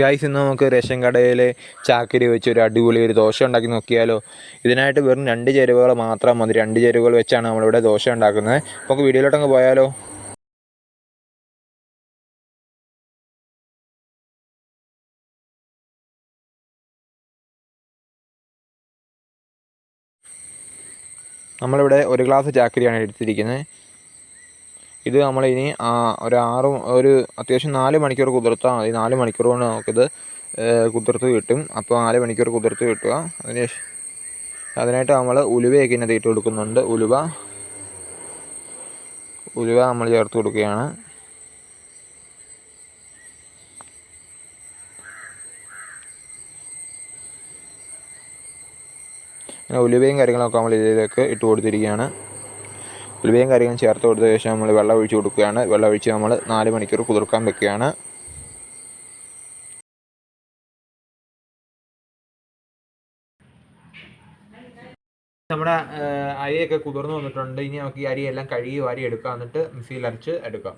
Guys ഇന്ന് നമുക്ക് ration കടയിൽ ചാക്കരി വെച്ച് ഒരു അടിപൊളി ഒരു ദോശ ഉണ്ടാക്കി നോക്കിയാലോ? ഇതിനായിട്ട് വെറും രണ്ട് ചേരുവകൾ മാത്രം മതി. രണ്ട് ചേരുവകൾ വെച്ചാണ് നമ്മളിവിടെ ദോശ ഉണ്ടാക്കുന്നത്. നമുക്ക് വീഡിയോയിലോട്ടങ്ങ് പോയാലോ? നമ്മളിവിടെ ഒരു ഗ്ലാസ് ചാക്കരിയാണ് എടുത്തിരിക്കുന്നത്. ഇത് നമ്മൾ ഇനി ഒരു ആറ് ഒരു അത്യാവശ്യം നാല് മണിക്കൂർ കുതിർത്താൽ മതി. നാല് മണിക്കൂർ കൊണ്ട് നമുക്കിത് കുതിർത്ത് കിട്ടും. അപ്പോൾ നാല് മണിക്കൂർ കുതിർത്ത് കിട്ടുക. അതിന് അതിനായിട്ട് നമ്മൾ ഉലുവയൊക്കെ ഇതിനകത്ത് ഇട്ട് കൊടുക്കുന്നുണ്ട്. ഉലുവ ഉലുവ നമ്മൾ ചേർത്ത് കൊടുക്കുകയാണ്. ഉലുവയും കാര്യങ്ങളൊക്കെ നമ്മൾ ഇതിലേക്ക് ഇട്ട് കൊടുത്തിരിക്കുകയാണ്. ഉലുവയും കാര്യങ്ങളും ചേർത്ത് കൊടുത്ത ശേഷം നമ്മൾ വെള്ളം ഒഴിച്ച് കൊടുക്കുകയാണ്. വെള്ളം ഒഴിച്ച് നമ്മൾ നാല് മണിക്കൂർ കുതിർക്കാൻ വെക്കുകയാണ്. നമ്മുടെ അരിയൊക്കെ കുതിർന്നു വന്നിട്ടുണ്ട്. ഇനി നമുക്ക് ഈ അരിയെല്ലാം കഴുകി വാരി എടുക്കാം. എന്നിട്ട് മിക്സിയിൽ അരച്ച് എടുക്കാം.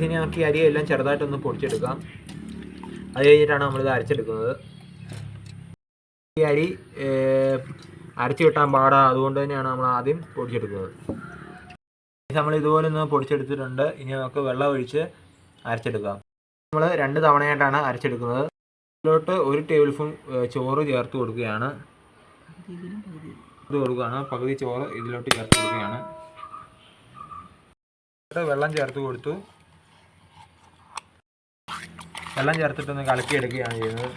ഇനി നമുക്ക് ഈ അരിയെല്ലാം ചെറുതായിട്ടൊന്ന് പൊടിച്ചെടുക്കാം. അത് കഴിഞ്ഞിട്ടാണ് നമ്മളിത് അരച്ചെടുക്കുന്നത്. ഈ അരി അരച്ച് കിട്ടാൻ പാടാ. അതുകൊണ്ട് തന്നെയാണ് നമ്മൾ ആദ്യം പൊടിച്ചെടുക്കുന്നത്. നമ്മൾ ഇതുപോലെ ഒന്ന് പൊടിച്ചെടുത്തിട്ടുണ്ട്. ഇനി നമുക്ക് വെള്ളം ഒഴിച്ച് അരച്ചെടുക്കാം. നമ്മൾ രണ്ട് തവണയായിട്ടാണ് അരച്ചെടുക്കുന്നത്. ഇതിലോട്ട് ഒരു ടേബിൾ സ്പൂൺ ചോറ് ചേർത്ത് കൊടുക്കുകയാണ്. ഇത് കൊടുക്കുകയാണ്. പകുതി ചോറ് ഇതിലോട്ട് ചേർത്ത് കൊടുക്കുകയാണ്. വെള്ളം ചേർത്ത് കൊടുത്തു. വെള്ളം ചേർത്തിട്ടൊന്ന് കലക്കി എടുക്കുകയാണ് ചെയ്യുന്നത്.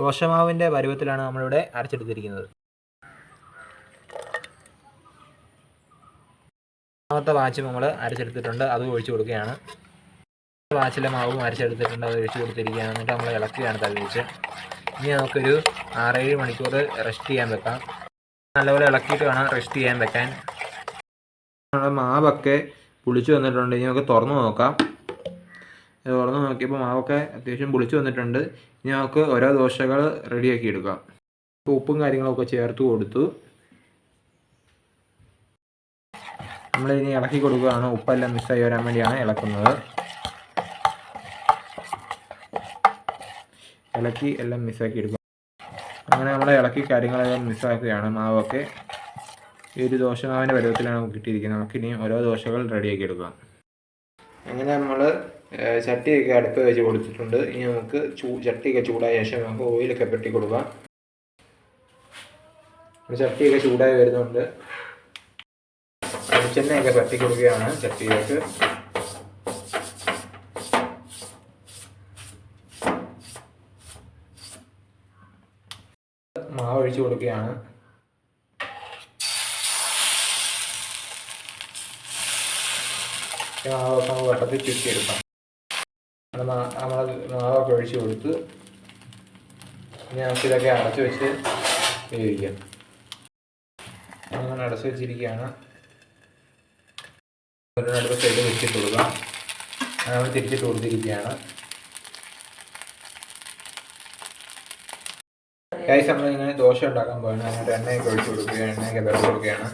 ദോശമാവിന്റെ പരുവത്തിലാണ് നമ്മളിവിടെ അരച്ചെടുത്തിരിക്കുന്നത്. രണ്ടാമത്തെ വാച്ചും നമ്മൾ അരച്ചെടുത്തിട്ടുണ്ട് അത് ഒഴിച്ചു കൊടുക്കുകയാണ്. വാച്ചിലെ മാവും അരച്ചെടുത്തിട്ടുണ്ട് അത് ഒഴിച്ചു കൊടുത്തിരിക്കുകയാണ്. എന്നിട്ട് നമ്മൾ ഇളക്കുകയാണ് തവി വെച്ച്. ഇനി നമുക്കൊരു ആറേഴ് മണിക്കൂർ റെസ്റ്റ് ചെയ്യാൻ വെക്കാം. നല്ലപോലെ ഇളക്കിയിട്ട് വേണം റെസ്റ്റ് ചെയ്യാൻ വെക്കാൻ. നമ്മുടെ മാവൊക്കെ പുളിച്ചു വന്നിട്ടുണ്ട്. ഇനി നമുക്ക് തുറന്നു നോക്കാം. ഇത് തുറന്ന് നോക്കിയപ്പോൾ മാവൊക്കെ അത്യാവശ്യം പുളിച്ച് വന്നിട്ടുണ്ട്. ഇനി നമുക്ക് ഓരോ ദോശകൾ റെഡിയാക്കി എടുക്കാം. ഇപ്പോൾ ഉപ്പും കാര്യങ്ങളൊക്കെ ചേർത്ത് കൊടുത്തു. നമ്മൾ ഇനി ഇളക്കി കൊടുക്കുകയാണ്. ഉപ്പെല്ലാം മിസ്സായി വരാൻ വേണ്ടിയാണ് ഇളക്കുന്നത്. ഇളക്കി എല്ലാം മിസ്സാക്കി എടുക്കും. അങ്ങനെ നമ്മൾ ഇളക്കി കാര്യങ്ങളെല്ലാം മിസ്സാക്കുകയാണ് മാവൊക്കെ. ഈ ഒരു ദോശമാവിന്റെ പരുവത്തിലാണ് നമുക്ക് കിട്ടിയിരിക്കുന്നത് നമുക്കിനി ഓരോ ദോശകൾ റെഡിയാക്കി എടുക്കാം. അങ്ങനെ നമ്മൾ ചട്ടിയൊക്കെ അടുപ്പ് വെച്ച് കൊടുത്തിട്ടുണ്ട് ഇനി നമുക്ക് ചൂ ചട്ടിയൊക്കെ ചൂടായ ശേഷം നമുക്ക് ഓയിലൊക്കെ പെട്ടി കൊടുക്കാം. ചട്ടിയൊക്കെ ചൂടായി വരുന്നുണ്ട്. വെളിച്ചെണ്ണയൊക്കെ പെട്ടി കൊടുക്കുകയാണ് ചട്ടിയിലേക്ക്. മാവ് ഒഴിച്ചു കൊടുക്കുകയാണ്. ഈ വെള്ളത്തിൽ ചുറ്റിയെടുക്കാം. നമ്മൾ നാളൊക്കെ ഒഴിച്ച് കൊടുത്ത് ഇനി ഇതൊക്കെ അടച്ചു വെച്ച് വേവിക്കാം. അങ്ങനെ അടച്ചു വെച്ചിരിക്കുകയാണ്. അടുത്ത സൈഡ് വെച്ചിട്ട് കൊടുക്കാം. നമ്മൾ തിരിച്ചിട്ട് കൊടുത്തിരിക്കുകയാണ്. ഗൈസ് നമ്മളിങ്ങനെ ദോശ ഉണ്ടാക്കാൻ പോയാണ് അതിനകത്ത് എണ്ണയൊക്കെ ഒഴിച്ച് കൊടുക്കുകയാണ്. എണ്ണയൊക്കെ വിറച്ച് കൊടുക്കുകയാണ്.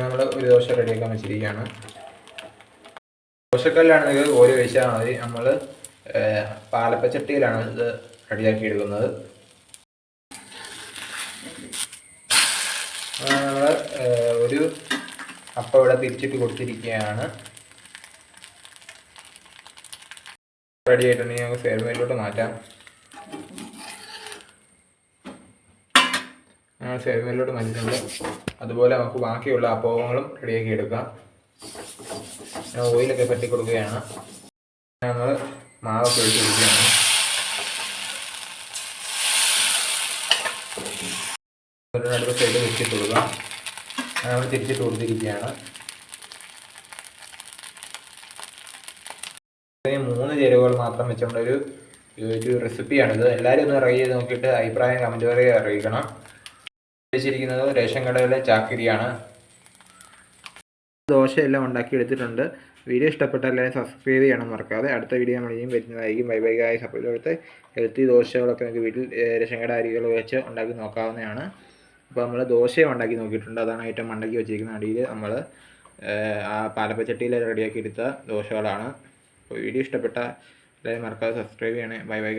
നമ്മൾ ഒരു ദോശ റെഡിയാക്കാൻ വെച്ചിരിക്കുകയാണ്. ദോശക്കല്ലാണെങ്കിൽ ഓരോ വെച്ചാൽ മതി നമ്മൾ പാലപ്പച്ചട്ടിയിലാണ് ഇത് റെഡിയാക്കി എടുക്കുന്നത്. നമ്മൾ ഒരു അപ്പം ഇവിടെ തിരിച്ചിട്ട് കൊടുത്തിരിക്കുകയാണ്. റെഡി ആയിട്ടുണ്ടെങ്കിൽ നമുക്ക് സേർവേയിലോട്ട് മാറ്റാം. ഞങ്ങൾ സേർവേയിലോട്ട് മാറ്റിയിട്ടുണ്ട് അതുപോലെ നമുക്ക് ബാക്കിയുള്ള അപ്പങ്ങളും റെഡിയാക്കി എടുക്കാം. ഞാൻ ഓയിലൊക്കെ പറ്റി കൊടുക്കുകയാണ്. ഞങ്ങൾ മാവൊക്കെ ഒഴിച്ച് കൊടുക്കുകയാണ് നടുവ് സൈഡ് വെച്ചിട്ട് കൊടുക്കാം. ഞങ്ങൾ തിരിച്ചിട്ട് കൊടുത്തിരിക്കുകയാണ്. മൂന്ന് ചേരുവകൾ മാത്രം വെച്ചുകൊണ്ടൊരു ഒരു റെസിപ്പിയാണിത് എല്ലാവരും ഒന്ന് ട്രൈ ചെയ്ത് നോക്കിയിട്ട് അഭിപ്രായം കമന്റ് പറയുക അറിയിക്കണം. വെച്ചിരിക്കുന്നത് റേഷൻ കടയിലെ ചാക്കരിയാണ്. ദോശയെല്ലാം ഉണ്ടാക്കി എടുത്തിട്ടുണ്ട് വീഡിയോ ഇഷ്ടപ്പെട്ടാൽ എല്ലാവരും സബ്സ്ക്രൈബ് ചെയ്യണം മറക്കാതെ. അടുത്ത വീഡിയോ നമ്മൾ ഇനിയും വരുന്നതായിരിക്കും. ബൈ ബൈ ഗായ്സ് അപ്പോൾ കൊടുത്ത് ഹെൽത്തി ദോശകളൊക്കെ നമുക്ക് വീട്ടിൽ റേഷൻ കട അരികൾ വെച്ച് ഉണ്ടാക്കി നോക്കാവുന്നതാണ്. അപ്പോൾ നമ്മൾ ദോശയും ഉണ്ടാക്കി നോക്കിയിട്ടുണ്ട്. അതാണ് ഏറ്റവും ഉണ്ടാക്കി വെച്ചിരിക്കുന്ന അടിയിൽ നമ്മൾ ആ പാലപ്പച്ചട്ടിയിൽ റെഡിയാക്കി എടുത്ത ദോശകളാണ്. അപ്പോൾ വീഡിയോ ഇഷ്ടപ്പെട്ട എല്ലാവരും മറക്കാതെ സബ്സ്ക്രൈബ് ചെയ്യണേ. Bye bye